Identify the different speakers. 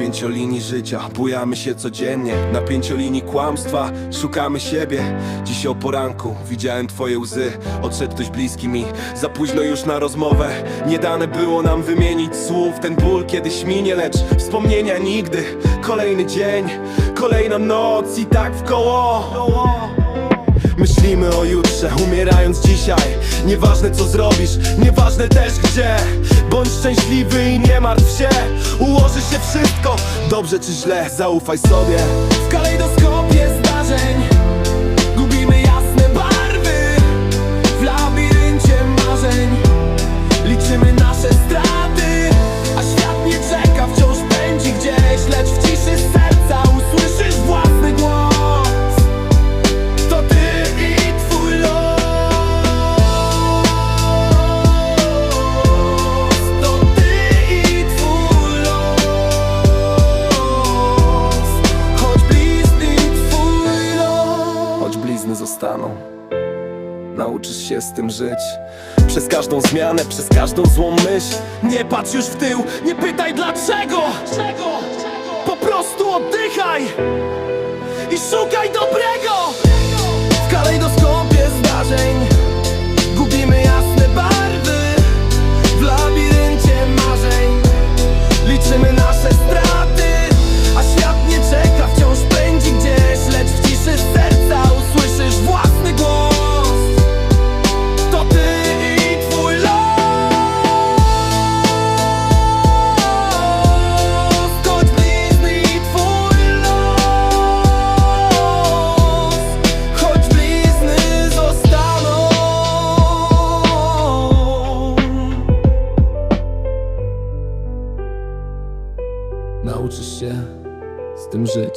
Speaker 1: pięciolinii życia Bujamy się codziennie. Na pięciolinii kłamstwa Szukamy siebie. Dziś o poranku Widziałem twoje łzy. Odszedł ktoś bliski mi. Za późno już na rozmowę. Nie dane było nam wymienić słów. Ten ból kiedyś minie Lecz wspomnienia nigdy. Kolejny dzień Kolejna noc I tak w koło dzisiaj. Nieważne co zrobisz, nieważne też gdzie. Bądź szczęśliwy i nie martw się. Ułoży się wszystko, dobrze czy źle Zaufaj sobie. W kalejdoskopie zdarzeń zostaną Nauczysz się z tym żyć. Przez każdą zmianę, przez każdą złą myśl. Nie patrz już w tył, nie pytaj dlaczego. Po prostu oddychaj i szukaj dobrego Nauczysz się z tym żyć